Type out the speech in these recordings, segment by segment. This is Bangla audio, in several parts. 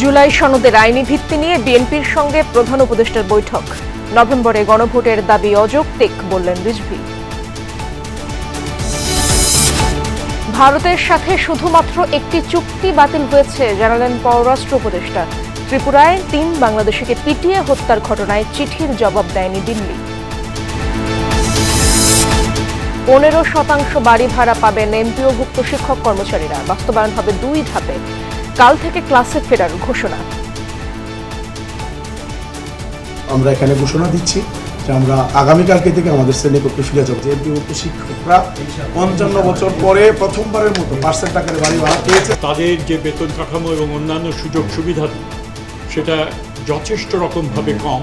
জুলাই সনদের আইনি ভিত্তি নিয়ে বিএনপির সঙ্গে প্রধান উপদেষ্টার বৈঠক। নভেম্বরে গণভোটের দাবি অযৌক্তিক, বললেন রিজভি। ভারতের সাথে শুধুমাত্র একটি চুক্তি বাতিল হয়েছে, জানালেন পররাষ্ট্র উপদেষ্টা। ত্রিপুরায় তিন বাংলাদেশিকে পিটিয়ে হত্যার ঘটনায় চিঠির জবাব দেয়নি দিল্লি। পনেরো শতাংশ বাড়ি ভাড়া পাবেন এমপিওভুক্ত শিক্ষক কর্মচারীরা। বাস্তবায়ন হবে দুই ধাপে। কাল থেকে ক্লাসে ফেরার ঘোষণা। আমরা এখানে ঘোষণা দিচ্ছি যে আমরা আগামীকালকে থেকে আমাদের শ্রেণীকক্ষ ফিরে যাব। যে এমপিভুক্ত শিক্ষকরা পঞ্চান্ন বছর পরে প্রথমবারের মতো পার্সেন্ট আকারে বাড়ি ভাড়া পেয়েছে। তাদের যে বেতন কাঠামো এবং অন্যান্য সুযোগ সুবিধা সেটা যথেষ্ট রকমভাবে কম।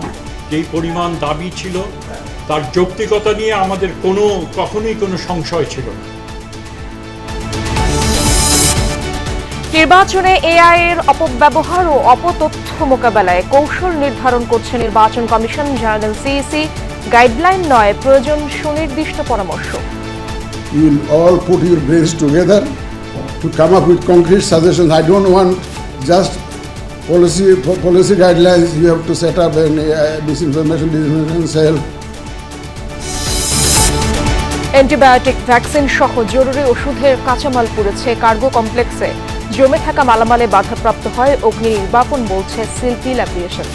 যেই পরিমাণ দাবি ছিল তার যৌক্তিকতা নিয়ে আমাদের কোনো কখনোই কোনো সংশয় ছিল না। নির্বাচনে এআই এর অপব্যবহার ও অপতথ্য মোকাবেলায় কৌশল নির্ধারণ করছে নির্বাচন কমিশন জার্নাল সিইসি। গাইডলাইন নয় প্রয়োজন সুনির্দিষ্ট পরামর্শ। In will all put your brains together to come up with concrete suggestion I don't want just policy policy guideline you have to set up an disinformation disinformation cell antibiotic vaccine সহ জরুরি ওষুধের কাঁচামাল পড়েছে কার্গো কমপ্লেক্সে জমে থাকা মালামালে বাধাপ্রাপ্ত হয় অগ্নি নির্বাপন বলছে সিলপিল অ্যাপ্লিকেশন